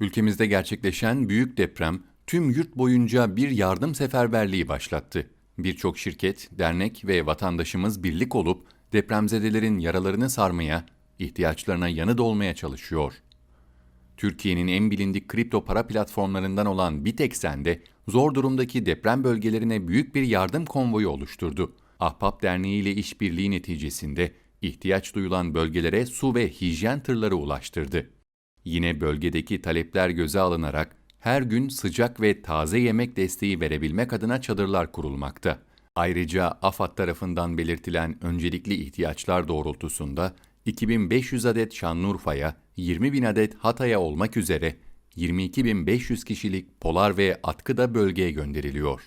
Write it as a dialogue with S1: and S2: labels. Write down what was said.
S1: Ülkemizde gerçekleşen büyük deprem tüm yurt boyunca bir yardım seferberliği başlattı. Birçok şirket, dernek ve vatandaşımız birlik olup depremzedelerin yaralarını sarmaya, ihtiyaçlarına yanıt olmaya çalışıyor. Türkiye'nin en bilindik kripto para platformlarından olan Bitexen de zor durumdaki deprem bölgelerine büyük bir yardım konvoyu oluşturdu. Ahbap Derneği ile işbirliği neticesinde ihtiyaç duyulan bölgelere su ve hijyen tırları ulaştırdı. Yine bölgedeki talepler göze alınarak her gün sıcak ve taze yemek desteği verebilmek adına çadırlar kurulmakta. Ayrıca AFAD tarafından belirtilen öncelikli ihtiyaçlar doğrultusunda 2500 adet Şanlıurfa'ya, 20 bin adet Hatay'a olmak üzere 22.500 kişilik polar ve atkı da bölgeye gönderiliyor.